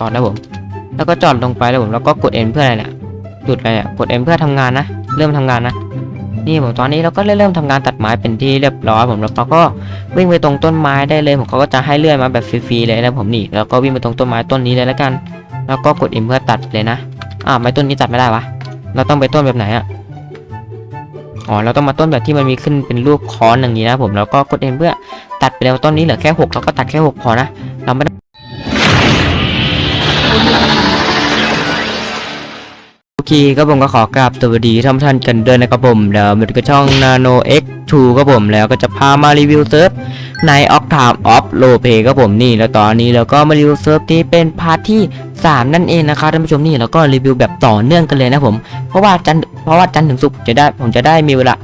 ตอนนะผม แล้วก็จอดลงไปแล้วผมแล้วก็กด N เพื่ออะไรเนี่ยจุดอะไรเนี่ยกด N เพื่อทำงานนะ เริ่มทำงานนะ นี่ผมตอนนี้เราก็เริ่มทำงานตัดไม้เป็นที่เรียบร้อยผมแล้วเราก็วิ่งไปตรงต้นไม้ได้เลยผมเขาก็จะให้เลื่อยมาแบบฟรีๆเลยนะผมนี่แล้วก็วิ่งไปตรงต้นไม้ต้นนี้เลยแล้วกัน แล้วก็กด M เพื่อตัดเลยนะอ่าไม้ต้นนี้ตัดไม่ได้วะเราต้องไปต้นแบบไหนอะอ๋อเราต้องมาต้นแบบที่มันมีขึ้นเป็นรูปค้อนอย่างนี้นะผมแล้วก็กด M เพื่อตัดไปแล้วต้นนี้เหลือแค่หกเราก็ตัดแค่หกพอนะเราไม่ต้อง คก็ผมก็ขอกราบสวัสดีท่านท่านกันด้วยนะครับผมเดี๋ยวมันก็ช่อง Nano X2 ครับผมแล้วก็จะพามารีวิวเซิร์ฟใน Octave of l o p e ครับผมนี่แล้วตอนนี้เราก็มารีวิวเซิร์ฟนี้เป็นพาร์ทที่ 3 นั่นเองนะครับท่านผู้ชมนี่แล้วก็รีวิวแบบต่อเนื่องกันเลยนะผมเพราะว่าจันเพราะว่าจันถึงศุกจะได้ผมจะได้มีเวลา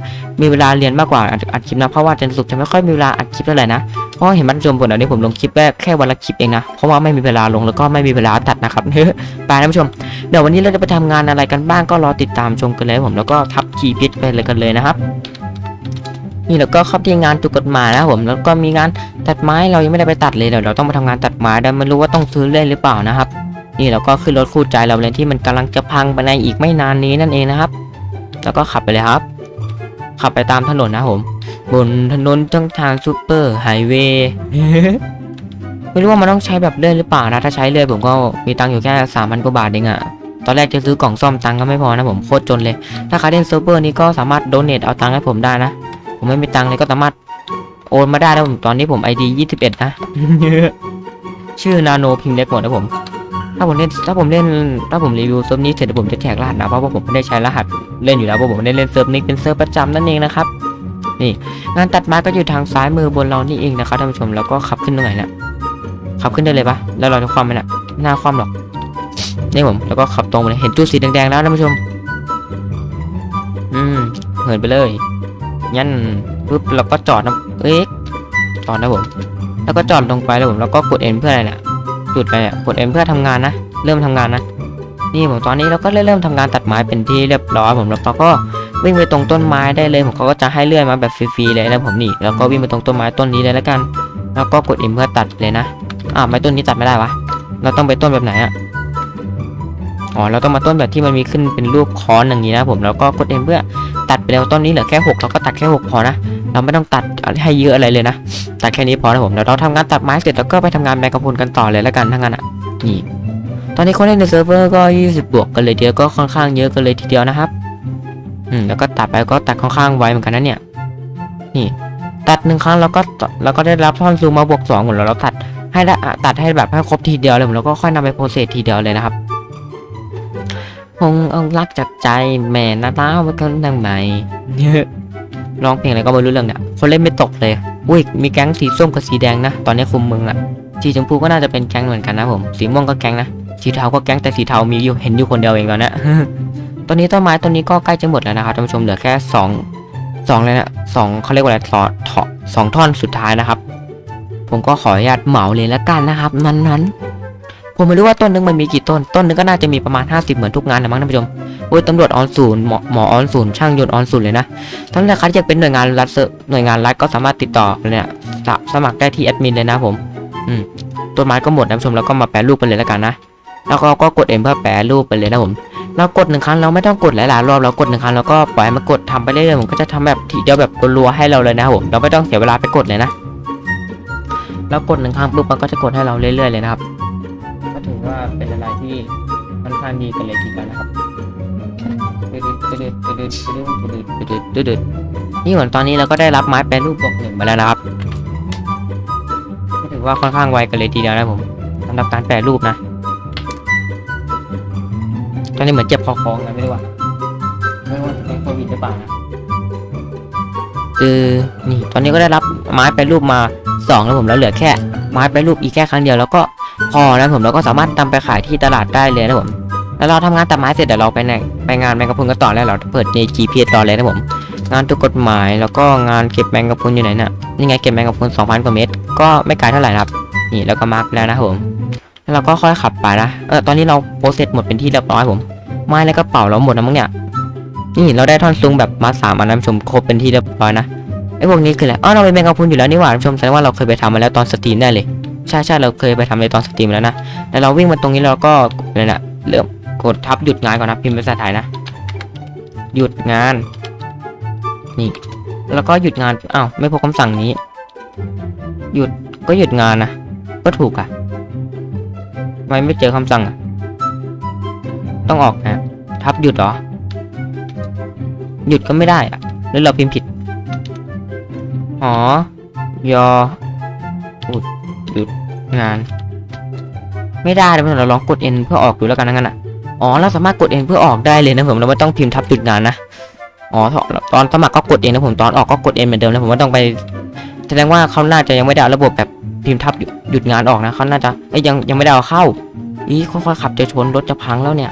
มีเวลาเรียนมากกว่าอัดอัดคลิปนะเพราะว่าจันทร์ถึงศุกจะไม่ค่อยมีเวลาอัดคลิปเท่าไหร่นะเพราะเห็นท่านผู้ชมผมเดี๋ยวนี้ผมลงคลิปแค่แค่วันละคลิปเองนะเพราะว่าไม่มีเวลาลงแล้วก็ไม่มีเวลาตัดนะครับเฮ้ยไปท่านผู้ชมเดี๋ยววันนี้เราจะไปทำงานอะไรกันบ้างก็รอติดตามชมกันเลยผมแล้วก็ทับคีย์พิษไปเลยกันเลยนะครับ นี่แล้วก็เข้าที่งานถูกกฎหมายนะครับผมแล้วก็มีงานตัดไม้เรายังไม่ได้ไปตัดเลยเดี๋ยวเราต้องมาทำงานตัดไม้แต่ไม่รู้ว่าต้องซื้อเล่นหรือเปล่านะครับ นี่เราก็ขึ้นรถคู่ใจเราเลยที่มันกำลังจะพังไปในอีกไม่นานนี้นั่นเองนะครับ แล้วก็ขับไปเลยครับ ขับไปตามถนนนะผม บนถนนช่องทางซูเปอร์ไฮเวย์ไม่รู้ว่ามันต้องใช้แบบเลื่อยหรือเปล่านะถ้าใช้เลื่อยผมก็มีตังค์อยู่แค่สามพันกว่าบาทเองอะตอนแรกจะซื้อกล่องซ่อมตังค์ก็ไม่พอนะผมโคตรจนเลย ถ้าใครเล่นเซิร์ฟเวอร์นี้ก็สามารถโดเนทเอาตังค์ให้ผมได้นะ ผมไม่มีตังค์เลยก็สามารถโอนมาได้นะผมตอนนี้ผม ID 21 นะ ชื่อนาโนพิมพ์เล็กหมดนะผม ถ้าผมเล่นถ้าผมเล่นถ้าผมรีวิวเซิร์ฟนี้เสร็จเดี๋ยวผมจะแจกรหัสนะเพราะว่าผมไม่ได้ใช้รหัสเล่นอยู่แล้วเพราะผมไม่ได้เล่นเซิร์ฟนี้เป็นเซิร์ฟประจำนั่นเองนะครับนี่งานตัดไม้ก็อยู่ทางซ้ายมือบนเรานี่เองนะครับท่านผู้ชมแล้วก็ขับขึ้นตรงไหนนี่ยขับขึ้นได้เลยปะแล้วเราจะคว่ำไหมน่ะไม่น่าคว่ำหรอกนี่ผมแล้วก็ขับตรงไปเลยเห็นจุดสีแดงๆแล้วท่านผู้ชม อืมเหินไปเลย ยันปุ๊บเราก็จอดนะเอ๊ะจอดนะผมแล้วก็จอดลงไปแล้วผมแล้วก็กด N เพื่ออะไรเนี่ยจุดไปเนี่ยกด N เพื่อทำงานนะ เริ่มทำงานนะ นี่ผมตอนนี้เราก็เริ่มทำงานตัดไม้เป็นที่เรียบร้อยผมแล้วเราก็วิ่งไปตรงต้นไม้ได้เลยผมเขาก็จะให้เลื่อยมาแบบฟรีๆเลยนะผมนี่แล้วก็วิ่งไปตรงต้นไม้ต้นนี้เลยแล้วกัน แล้วก็กด M เพื่อตัดเลยนะอ่าไม้ต้นนี้ตัดไม่ได้วะเราต้องไปต้นแบบไหนอะอ๋อเราต้องมาต้นแบบที่มันมีขึ้นเป็นรูปค้อนอย่างนี้นะผมแล้วก็กด M เพื่อ ตัดไปแล้วต้นนี้เหลือแค่หกเราก็ตัดแค่หกพอนะ เราไม่ต้องตัดให้เยอะอะไรเลยนะ ตัดแค่นี้พอนะผมเดี๋ยวเราทำงานตัดไม้เสร็จแล้วก็ไปทำงานแมงกะพรุนกันต่อเลยแล้วกันทั้งนั้นอะนี่ตอนนี้คนเล่นในเซิร์ฟเวอร์ก็ 20 บวกกันเลยเดียวก็ค่อนข้างเยอะกันเลยทีเดียวนะครับ อืมแล้วก็ตัดไปก็ตัดค่อนข้างไวเหมือนกันนะเนี่ย นี่ ตัดหนึ่งครั้งแล้วก็แล้วก็ได้รับท่อนซูมมาบวกสองหมดแล้วเราตัดให้ได้อะตัดให้แบบให้ครบทีเดียวเลยผมแล้วก็ค่อยนำไปโปรเซสทีเดียวเลยนะครับ คงเอารักจากใจแม่นะตาไว้กันทางไหนร้องเพลงอะไรก็ไม่รู้เรื่องเนี่ยคนเล่นไม่ตกเลยอุ้ยมีแก๊งสีส้มกับสีแดงนะ ตอนนี้คุมเมืองอะสีชมพูก็น่าจะเป็นแก๊งเหมือนกันนะผมสีม่วงก็แก๊งนะสีเทาก็แก๊งแต่สีเทามีอยู่เห็นอยู่คนเดียวเองตอนนี้ตอนนี้ต้นไม้ต้นนี้ก็ใกล้จะหมดแล้วนะครับท่านผู้ชมเหลือแค่สองสองเลยนะสองเขาเรียกว่าอะไรสองสองท่อนสุดท้ายนะครับ ผมก็ขออนุญาตเหมาเลยแล้วกันนะครับ นั้นๆ ผมไม่รู้ว่าต้นนึงมันมีกี่ต้น ต้นนึงก็น่าจะมีประมาณ 50 เหมือนทุกงานนะมั้งท่านผู้ชมโอ้ยตำรวจออนศูนย์หมอหมอออนศูนย์ช่างยนต์ออนศูนย์เลยนะถ้าใครอยากเป็นหน่วยงานรัฐเซอร์หน่วยงานรัฐก็สามารถติดต่อเนี่ยสสมัครได้ที่แอดมินเลยนะผม อืมต้นไม้ก็หมดนะผู้ชมแล้วก็มาแปะรูปไปเลยแล้วกันนะ แล้วก็ก็กดเอ็มเพื่อแปะรูปไปเลยนะผมเรากดหนึ่งครั้งเราไม่ต้องกดหลายๆรอบเรากดหนึ่งครั้งแล้วก็ปล่อยมันกดทำไปเรื่อยๆผมก็จะทำแบบทีเดียวแบบรัวๆให้เราเลยนะครับผมเราไม่ต้องเสียเวลาไปกดเลยนะแล้วกดหนึ่งครั้งปุ๊บมันก็จะกดให้เราเรื่อยๆเลยนะครับ ว่าเป็นอะไรที่ค่อนข้างดีกันเลยทีเดียวนะครับนี่เหมือนตอนนี้เราก็ได้รับไม้แปรรูปบวกหนึ่งมาแล้วนะครับก็ถือว่าค่อนข้างไวกันเลยทีเดียวนะผมสำหรับการแปรรูปนะ ตอนนี้เหมือนเจ็บคอคองกันไม่รู้ว่าไม่รู้ว่าเป็นโควิดหรือเปล่านะคือนี่ตอนนี้ก็ได้รับไม้แปรรูปมาสองแล้วผมแล้วเหลือแค่ไม้แปรรูปอีกแค่ครั้งเดียวแล้วก็ พอนะผมแล้วก็สามารถนำไปขายที่ตลาดได้เลยนะผมแล้วเราทำงานตัดไม้เสร็จเดี๋ยวเราไปไหนไปงานแมงกะพรุนกันต่อแล้วเราเปิดใน GPS รอเลยนะผมงานถูกกฎหมายแล้วก็งานเก็บแมงกะพรุนอยู่ไหนน่ะนี่ไงเก็บแมงกะพรุน2,000กว่าเมตร ก็ไม่ไกลเท่าไหร่นะครับ นี่แล้วก็มาร์กแล้วนะผมแล้วเราก็ค่อยขับไปนะเออตอนนี้เราโปรเซสหมดเป็นที่เรียบร้อยผมไม้และกระเป๋าเราหมดนะมั้งเนี่ยนี่เราได้ท่อนซุงแบบมาสามอันนะผู้ชมครบเป็นที่เรียบร้อยนะไอ้พวกนี้คืออะไรอ๋อเราเป็นแมงกะพรุนอยู่แล้วนี่หว่าชมแสดงว่าเราเคยไปทำมาแล้วตอนสตรีมได้เลย ใช่ใช่เราเคยไปทำในตอนสตรีมแล้วนะแล้วเราวิ่งมาตรงนี้เราก็เลยนะเริ่มกดทับหยุดงานก่อนนะพิมพ์ภาษาไทยนะ หยุดงาน นี่ แล้วก็หยุดงานอ้าวไม่พบคำสั่งนี้ หยุดก็หยุดงานนะก็ถูกอะทำไมไม่เจอคำสั่งอะต้องออกนะทับหยุดเหรอ หยุดก็ไม่ได้อะหรือเราพิมพ์ผิดอ๋อยออุดหยุด งาน ไม่ได้นะเราลองกด N เพื่อออกดูแล้วกันนะงั้นอะอ๋อเราสามารถกด N เพื่อออกได้เลยนะผมเราไม่ต้องพิมพ์ทับหยุดงานนะอ๋อตอนสมัครก็กด N นะผมตอนออกก็กด N เหมือนเดิมนะผมว่าต้องไปแสดงว่าเขาน่าจะยังไม่ได้ระบบแบบพิมพ์ทับหยุดหยุดงานออกนะเขาน่าจะเอ้ยังยังไม่ได้เอาเข้าอีค่อยๆขับจะชนรถจะพังแล้วเนี่ย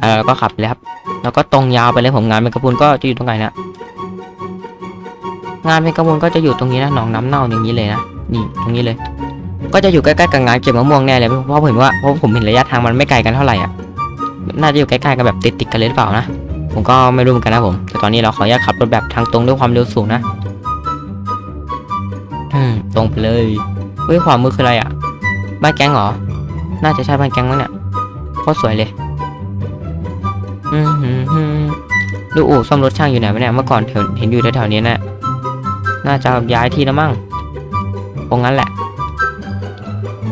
เออก็ขับเลยครับแล้วก็ตรงยาวไปเลยผมงานเป็นกระพุนก็จะอยู่ตรงไหนนะงานเป็นกระพุนก็จะอยู่ตรงนี้นะหนองน้ำเน่าอย่างนี้เลยนะ นี่ตรงนี้เลย ก็จะอยู่ใกล้ๆกับงานเก็บมะม่วงแน่เลยเพราะผมเห็นว่าเพราะผมเห็นระยะทางมันไม่ไกลกันเท่าไหร่อะน่าจะอยู่ใกล้ๆกันแบบติดๆกันเลยหรือเปล่านะผมก็ไม่รู้เหมือนกันนะผม แต่ตอนนี้เราขออนุญาตขับรถแบบทางตรงด้วยความเร็วสูงนะอืมตรงไปเลยเฮ้ยขวามือคืออะไรอะบ้านแก๊งเหรอ น่าจะใช่บ้านแก๊งมั้งเนี่ยโคตรสวยเลยอืมหืมหืมดูอู่ซ่อมรถช่างอยู่ไหนวะเนี่ยเมื่อก่อนเห็นเห็นอยู่แถวๆนี้นะน่าจะย้ายที่แล้วมั้ง คงงั้นแหละ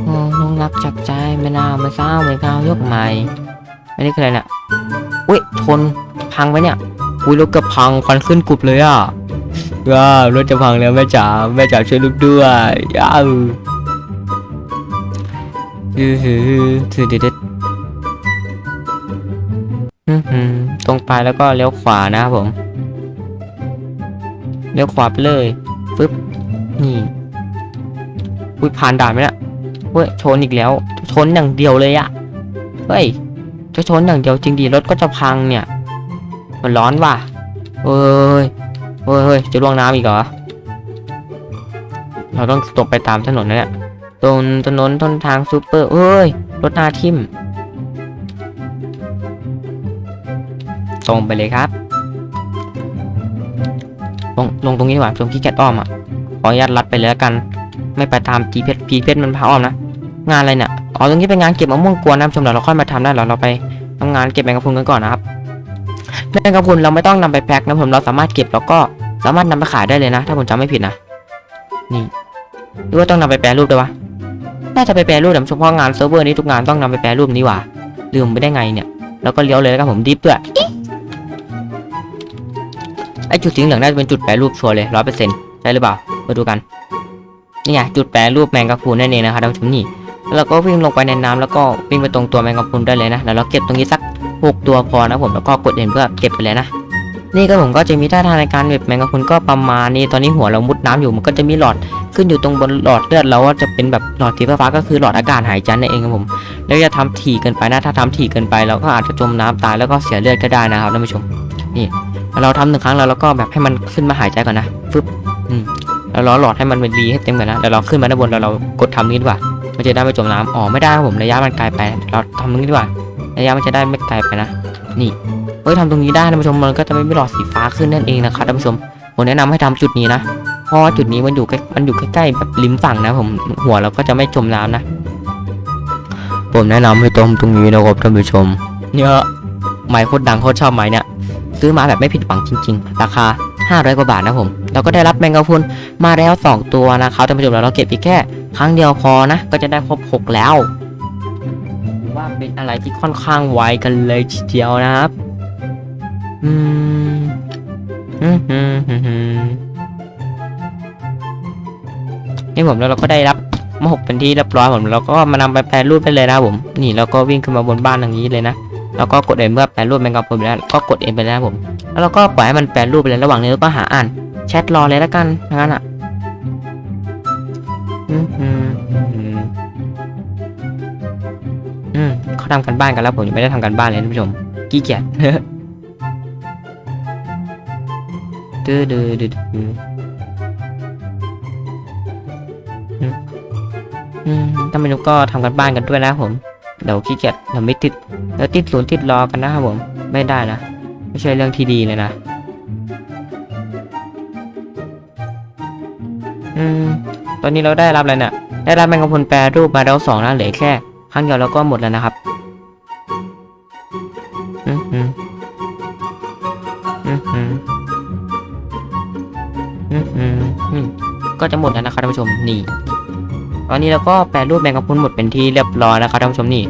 โอ้ลุงรักจากใจไม่น่าไม่เศร้าไม่ก้ายกใหม่อันนี้คืออะไรเนี่ยอุ้ยชนพังไปเนี่ยอุ้ยรถกระพังควันขึ้นกุบเลยอะว้ารถจะพังแล้วแม่จ๋าแม่จ๋าช่วยลูกด้วยย้าวฮือฮือถือเด็ดตรงไปแล้วก็เลี้ยวขวานะครับผม เลี้ยวขวาไปเลยฟึบนี่ อุ้ยผ่านด่านไปแล้วเฮ้ยชนอีกแล้ว ชนอย่างเดียวเลยอะเฮ้ยจะชนอย่างเดียวจริงดีรถก็จะพังเนี่ย มันร้อนว่ะเฮ้ยเฮ้ยเฮ้ยจะล่วงน้ำอีกเหรอ เราต้องตกไปตามถนนนั่นแหละตรงถนนต้นทางซูเปอร์เอ้ย รถหน้าทิ่มตรงไปเลยครับ ลงลงตรงนี้ดีกว่าตรงที่แกตอ้อมอะ ขออนุญาตลัดไปเลยแล้วกัน ไม่ไปตามจีเพชรพีเพชรมันพาอ้อมนะ งานอะไรเนี่ยอ๋อตรงนี้เป็นงานเก็บมะม่วงกวนนะผู้ชมเดี๋ยวเราค่อยมาทำได้เราเราไปทำงานเก็บแมงกะพรุนกันก่อนนะครับแมงกะพรุนเราไม่ต้องนำไปแพ็คนะผมเราสามารถเก็บแล้วก็สามารถนำไปขายได้เลยนะ ถ้าผมจำไม่ผิดนะนี่หรือว่าต้องนำไปแปรรูปด้วยวะน่าจะไปแปรรูปแต่เฉพาะงานเซิร์ฟเวอร์นี้ทุกงานต้องนำไปแปรรูปนี้หว่าลืมไปได้ไงเนี่ย แล้วก็เลี้ยวเลยแล้วกันผมดิฟด้วยไอจุดสีเหลืองน่าจะเป็นจุดแปรรูปชัวร์เลยร้อยเปอร์เซ็นต์ใช่หรือเปล่ามาดูกัน นี่ไงจุดแปรรูปแมงกะพรุนนั่นเองนะครับท่านผู้ชมนี่แล้วก็วิ่งลงไปในน้ำแล้วก็วิ่งไปตรงตัวแมงกะพรุนได้เลยนะแล้วเราเก็บตรงนี้สักหกตัวพอนะผมแล้วก็กดเห็นเพื่อเก็บไปเลยนะนี่ก็ผมก็จะมีท่าทางในการเก็บแมงกะพรุนก็ประมาณนี้ตอนนี้หัวเรามุดน้ำอยู่มันก็จะมีหลอดขึ้นอยู่ตรงบนหลอดเลือดเราว่าจะเป็นแบบหลอดสีฟ้าก็คือหลอดอากาศหายใจนั่นเองครับผมแล้วอย่าทำถี่เกินไปนะถ้าทำถี่เกินไปเราก็อาจจะจมน้ำตายแล้วก็เสียเลือดก็ได้นะครับท่านผู้ชมนี่เราทำหนึ่งครั้งแล้วเราก็แบบให้มันขึ้นมาหายใจก่อนนะฟึบอืม แล้วล้อหลอดให้มันเป็นรีให้เต็มก่อนนะแล้วเราขึ้นมาด้านบนแล้วเรากดทำนี้ดีกว่า มันจะได้ไม่จมน้ำอ๋อไม่ได้ครับผมระยะมันไกลไป เราทำตรงนี้ดีกว่า ระยะมันจะได้ไม่ไกลไปนะ นี่เฮ้ยทำตรงนี้ได้ท่านผู้ชมมันก็จะไม่มีหลอดสีฟ้าขึ้นนั่นเองนะครับท่านผู้ชมผมแนะนำให้ทำจุดนี้นะเพราะว่าจุดนี้มันอยู่ใกล้มันอยู่ใกล้ๆแบบริมฝั่งนะผมหัวเราก็จะไม่จมน้ำนะ ผมแนะนำให้ตรงตรงนี้นะครับท่านผู้ชม เนี่ยไม้โคตรดังโคตรชอบไม้เนี่ยซื้อมาแบบไม่ผิดหวังจริง ๆ ราคา 500 กว่าบาทนะผม เราก็ได้รับแมงกะพรุนมาแล้ว 2 ตัวนะครับท่านผู้ชมแล้วเราเก็บอีกแค่ ครั้งเดียวพอนะ ก็จะได้ครบ 6 แล้ว ว่าเป็นอะไรที่ค่อนข้างไวกันเลยทีเดียวนะครับ อืมอืมอืมอืมนี่ผมแล้วเราก็ได้รับมะหกเป็นที่เรียบร้อยผมเราก็มานำไปแปรรูปได้เลยนะผม นี่แล้วก็วิ่งขึ้นมาบนบ้านอย่างนี้เลยนะ แล้วก็กดเอ็นเพื่อแปรรูปแมงกะพรุนไปแล้วก็กดเอ็นไปแล้วผม แล้วเราก็ปล่อยให้มันแปรรูปไปเลยระหว่างนี้เราก็หาอ่านแชทรอเลยแล้วกันทั้งนั้นอะอืมอืมอืมเขาทำกันบ้านกันแล้วผมยังไม่ได้ทำกันบ้านเลยท่านผู้ชมขี้เกียจดื้อดื้อดื้อดื้ออืมอืมท่านผู้ชมก็ทำกันบ้านกันด้วยนะผม เดี๋ยวขี้เกียจเดี๋ยวไม่ติดเดี๋ยวติดศูนย์ติดรอกันนะครับผมไม่ได้นะ ไม่ใช่เรื่องที่ดีเลยนะอืมตอนนี้เราได้รับอะไรเนี่ยได้รับแมงกะพรุนแปรรูปมาแล้วสองนะเหลือแค่ครั้งเดียวแล้วก็หมดแล้วนะครับอืมอืมอืมอืมอืมอืมก็จะหมดแล้วนะครับท่านผู้ชมนี่ ตอนนี้เราก็แปรรูปแมงกะพรุนหมดเป็นที่เรียบร้อยแล้วครับท่านผู้ชมนี่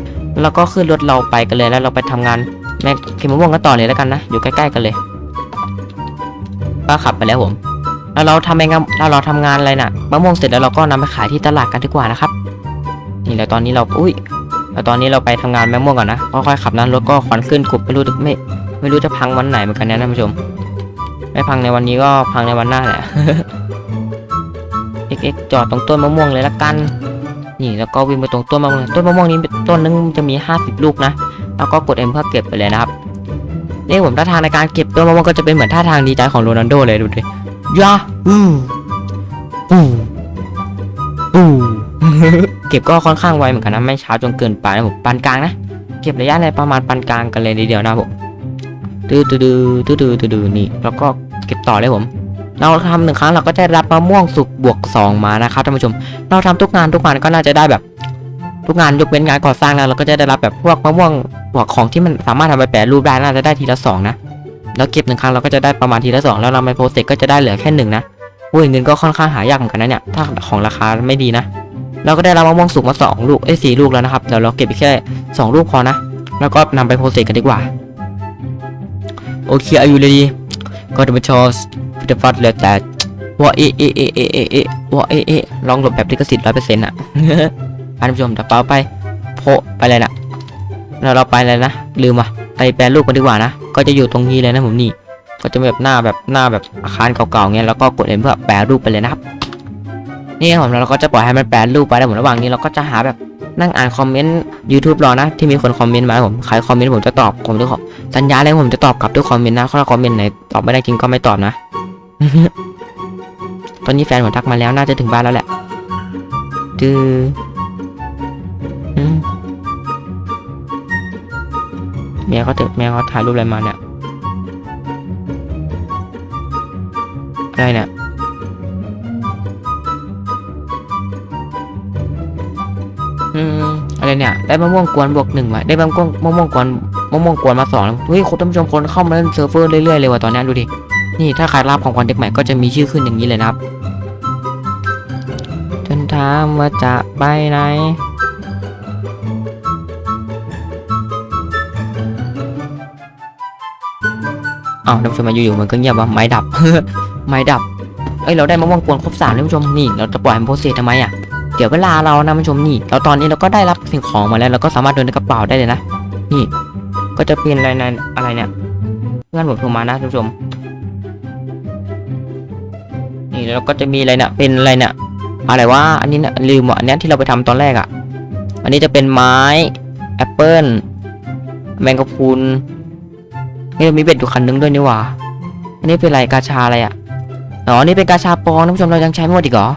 แล้วก็ขึ้นรถเราไปกันเลยแล้วเราไปทำงานแมงเข็มมะม่วงกันต่อเลยแล้วกันนะอยู่ใกล้ๆกันเลยก็ขับไปแล้วผมแล้วเราทำเองครับแล้วเราทำงานอะไรน่ะมะม่วงเสร็จแล้วเราก็นำไปขายที่ตลาดกันดีกว่านะครับนี่แล้วตอนนี้เราอุ้ยแล้วตอนนี้เราไปทำงานแมะม่วงก่อนนะค่อยๆขับนะรถก็ควันขึ้นขุบไม่รู้ไม่ไม่รู้จะพังวันไหนเหมือนกันนะท่านผู้ชมไม่พังในวันนี้ก็พังในวันหน้าแหละ เอ็กจอดตรงต้นมะม่วงเลยละกัน นี่แล้วก็วิ่งไปตรงต้นมะม่วงต้นมะม่วงนี้ต้นนึงจะมี 50 ลูกนะ แล้วก็กด M เพื่อเก็บไปเลยนะครับนี่ผมท่าทางในการเก็บต้นมะม่วงก็จะเป็นเหมือนท่าทางดีใจของโรนัลโดเลยดูดิยาอือปูปูเก็บก็ค่อนข้างไวเหมือนกันนะไม่ช้าจนเกินไปนะผมปานกลางนะเก็บระยะอะไรประมาณปานกลางกันเลยทีเดียวนะผมดื้อดื้อดื้อดื้อตื้อนี่แล้วก็เก็บต่อเลยผม เราทำหนึ่งครั้งเราก็จะรับมะม่วงสุกบวกสองมานะครับท่านผู้ชม เราทำทุกงานทุกงานก็น่าจะได้แบบ ทุกงานยกเว้นงานก่อสร้างนะเราก็จะได้รับแบบพวกมะม่วงบวกของที่มันสามารถทำไปแปรรูปได้น่าจะได้ทีละสองนะแล้วเก็บหนึ่งครั้งเราก็จะได้ประมาณทีละสองแล้วเราไปโปรเซสก็จะได้เหลือแค่หนึ่งนะอุ้ยเงินก็ค่อนข้างหายากเหมือนกันนะเนี่ยถ้าของราคาไม่ดีนะเราก็ได้รับมะม่วงสุกมาสองลูกเอ้ยสี่ลูกแล้วนะครับเดี๋ยวเราเก็บไปแค่สองลูกพอนะ แล้วก็นำไปโปรเซสกันดีกว่าโอเคอายุเลยดี ก็จะมาโชว์ฟิตฟัดเลยแต่ว่าเอะเอะเอะเอะเอเอะว่าเอะเอะลองหลบแบบลิขสิทธิ์ร้อยเปอร์เซ็นต์อะท่านผู้ชมเดี๋ยวเป้าไปโพะไปเลยนะแล้วเราไปเลยนะลืมอะไปแปลรูปกันดีกว่านะ ก็จะอยู่ตรงนี้เลยนะผมนี่ ก็จะแบบหน้าแบบหน้าแบบอาคารเก่าๆเงี้ยแล้วก็กดเอ็นเพื่อแปลรูปไปเลยนะครับ นี่ผมเราก็จะปล่อยให้มันแปลรูปไปแล้วผมระหว่างนี้เราก็จะหาแบบ นั่งอ่านคอมเมนต์ YouTube รอนะที่มีคนคอมเมนต์มาผมใครคอมเมนต์ผมจะตอบผมจะขอสัญญาเลยผมจะตอบกลับด้วยคอมเมนต์นะถ้าคอมเมนต์ไหนตอบไม่ได้จริงก็ไม่ตอบนะ ตอนนี้แฟนผมทักมาแล้วน่าจะถึงบ้านแล้วแหละดื้ออืมแม่เขาเถอะแม่เขาถ่ายรูปอะไรมาเนี่ยอะไรเนี่ย เนี่ยได้มะม่วงกวนบวกหนึ่งมาได้มะม่วงมะม่วงกวนมะม่วงกวนมาสองเฮ้ยคุณท่านผู้ชมคนเข้ามาเล่นเซิร์ฟเวอร์เรื่อยๆเลยว่ะตอนนี้ดูดินี่ถ้าใครรับของขวัญเด็กใหม่ก็จะมีชื่อขึ้นอย่างนี้เลยนะครับจนถามว่าจะไปไหนอ้าวท่านผู้ชมมาอยู่ๆมันก็เงียบว่าไม้ดับไม้ดับเอ้ยเราได้มะม่วงกวนครบสามท่านผู้ชมนี่เราจะปล่อยมันโพสเซทำไมอะ เดี๋ยวเวลาเรานะท่านผู้ชมนี่เราตอนนี้เราก็ได้รับสิ่งของมาแล้วเราก็สามารถเดินในกระเป๋าได้เลยนะ นี่ ก็จะเป็นอะไรนะอะไรเนี่ยเพื่อนผมโทรมานะท่านผู้ชม นี่แล้วก็จะมีอะไรเนี่ยเป็นอะไรเนี่ยอะไรวะอันนี้เนี่ยลืมอะอันนี้ที่เราไปทำตอนแรกอะ อันนี้จะเป็นไม้แอปเปิลแมงกะพรุนเฮ้ยมีเบ็ดอยู่คันนึงด้วยนี่หว่าอันนี้เป็นอะไรกาชาอะไรอะอ๋อนี่เป็นกาชาปองท่านผู้ชมเรายังใช้ไม่หมดอีกเหรอ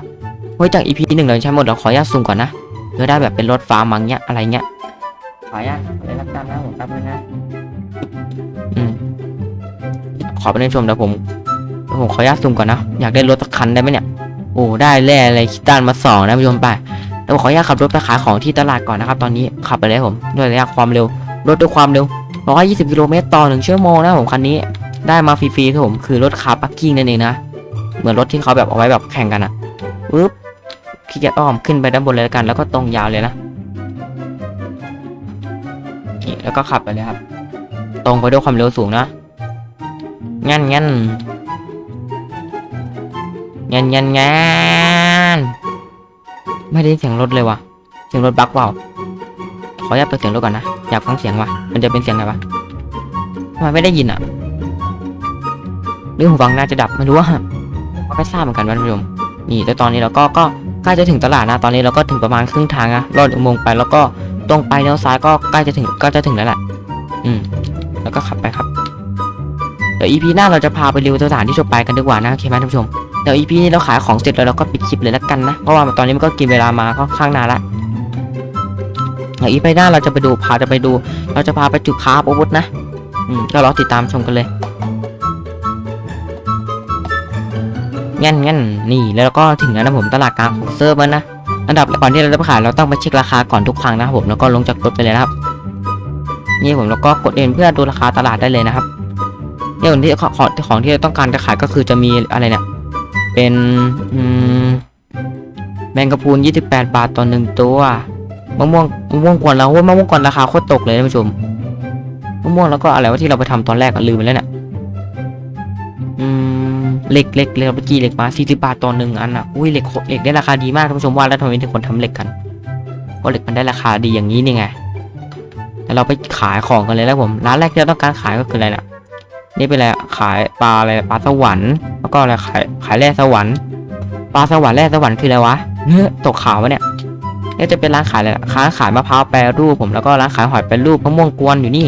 เฮ้ยจากอีพีหนึ่งเรายังใช้หมดเราขออนุญาตซูมก่อนนะเพื่อได้แบบเป็นรถฟ้ามังเนี้ยอะไรเงี้ยขออนุญาตเลยรับตามนะผมแป๊บนึงนะอืมขอไปท่นชมเดี๋ยวผมผมขออนุญาตซูมก่อนนะอยากได้รถสักคันได้ไหมเนี่ยโอ้ได้แร่อะไรคิดตันมาสองนะผู้ชมไปเดี๋ยวขออนุญาตขับรถไปขายของที่ตลาดก่อนนะครับตอนนี้ขับไปเลยผมด้วยระยะความเร็วรถด้วยความเร็ว120กิโลเมตรต่อหนึ่งชั่วโมงนะผมคันนี้ ได้มาฟรีๆครับผมคือรถคาร์ปักกิ้งนั่นเองนะ เหมือนรถที่เขาแบบเอาไว้แบบแข่งกันอะปึ๊บ ขี้เกียจอ้อมขึ้นไปด้านบนเลยละกัน แล้วก็ตรงยาวเลยนะนี่แล้วก็ขับไปเลยครับ ตรงไปด้วยความเร็วสูงนะงั้นงั้นงั้นงั้นงั้นไม่ได้เสียงรถเลยว่ะ เสียงรถบักเปล่าขออนุญาตเปิดเสียงรถก่อนนะ อยากฟังเสียงว่ะ มันจะเป็นเสียงไงวะทำไมไม่ได้ยินอะหรือหูฟังน่าจะดับไม่รู้ว่าไม่ทราบเหมือนกันว่าท่านผู้ชมนี่แล้วตอนนี้เราก็ก็ ล้จะถึงตลาดนะ ตอนนี้เราก็ถึงประมาณครึ่งทางนะลอดอุโมงค์ไปแล้วก็ตรงไปเลี้ยวซ้ายก็ใกล้จะถึงก็จะถึงแล้วแหละอืม แล้วก็ขับไปครับ เดี๋ยวอีพีหน้าเราจะพาไปรีวิวสถานที่ชมไปกันดีกว่านะโอเคไหมท่านผู้ชมเดี๋ยวอีพีนี้เราขายของเสร็จแล้วเราก็ปิดคลิปเลยแล้วกันนะ เพราะว่าตอนนี้มันก็กินเวลามาค่อนข้างนานละเดี๋ยวอีพีหน้าเราจะไปดูพาจะไปดู เราจะพาไปจุดค้าอาวุธนะ อืมก็รอติดตามชมกันเลย งั้นงั้นนี่แล้วก็ถึงแล้วนะผมตลาดกลางของเซิร์ฟแล้วนะ อันดับก่อนที่เราจะไปขายเราต้องไปเช็คราคาก่อนทุกครั้งนะครับผมแล้วก็ลงจากรถไปเลยนะครับ นี่ผมแล้วก็กดเอ็นเพื่อดูราคาตลาดได้เลยนะครับเนี่ยของที่ของของที่เราต้องการจะขายก็คือจะมีอะไรเนี่ย เป็นอืมแมงกะพรุน28 บาทต่อหนึ่งตัวมะม่วงมะม่วงกวนแล้วโอ้ยมะม่วงกวนราคาโคตรตกเลยท่านผู้ชมมะม่วงแล้วก็อะไรว่าที่เราไปทำตอนแรกอะลืมไปแล้วเนี่ยอืม เหล็กเหล็กเหล็กเมื่อกี้เหล็กมา40บาทต่อหนึ่งอันอะอุ้ยเหล็กเหล็กได้ราคาดีมากท่านผู้ชมว่าแล้วทำไมถึงคนทำเหล็กกันเพราะเหล็กมันได้ราคาดีอย่างนี้นี่ไงแล้วเราไปขายของกันเลยแล้วผมร้านแรกที่เราต้องการขายก็คืออะไรน่ะ นี่เป็นอะไรขายปลาอะไรปลาสวรรค์แล้วก็อะไรขายขายแร่สวรรค์ปลาสวรรค์แร่สวรรค์คืออะไรวะเนื้อตกขาววะเนี่ยนี่จะเป็นร้านขายอะไรร้านขายมะพร้าวแปรรูปผมแล้วก็ร้านขายหอยแปรรูปมะม่วงกวนอยู่นี่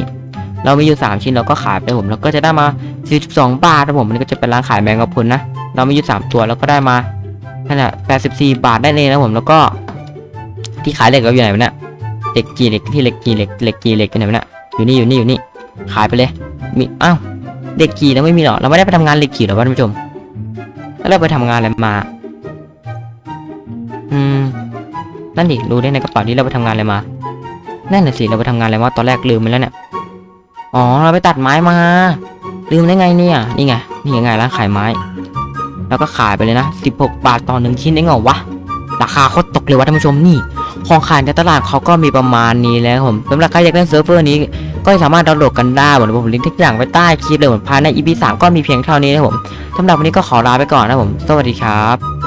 เรามีอยู่สามชิ้นเราก็ขายไปผมแล้วก็จะได้มา 42 บาทนะผมมันก็จะเป็นร้านขายแมงกะพรุนนะเรามีอยู่สามตัวแล้วก็ได้มาขนาด84 บาทได้เลยนะผมแล้วก็ ที่ขายเหล็กเราอยู่ไหนวะเนี่ยเหล็กกี่เหล็กที่เหล็กกี่เหล็กเหล็กกี่เหล็กอยู่ไหนวะเนี่ยอยู่นี่อยู่นี่อยู่นี่ขายไปเลยมีอ้าวเด็กขี่เราไม่มีหรอเราไม่ได้ไปทำงานเด็กขี่หรอท่านผู้ชมแล้วเราไปทำงานอะไรมา อืมนั่นดิรู้ได้ในกระเป๋าที่เราไปทำงานอะไรมานั่นน่ะสิเราไปทำงานอะไรมาตอนแรกลืมไปแล้วเนี่ย อ๋อเราไปตัดไม้มา ลืมได้ไงเนี่ย นี่ไง นี่ยังไงร้านขายไม้ แล้วก็ขายไปเลยนะ 16 บาทต่อหนึ่งชิ้นเองเหรอวะ ราคาโคตรตกเลยวะท่านผู้ชมนี่ ของขายในตลาดเขาก็มีประมาณนี้แล้วผมสำหรับใครอยากเล่นเซิร์ฟเวอร์นี้ ก็สามารถดาวน์โหลดกันได้ผมผมลิงก์ทุกอย่างไว้ใต้คลิปเลยผมภายใน EP 3ก็มีเพียงเท่านี้นะผมสำหรับวันนี้ก็ขอลาไปก่อนนะผม สวัสดีครับ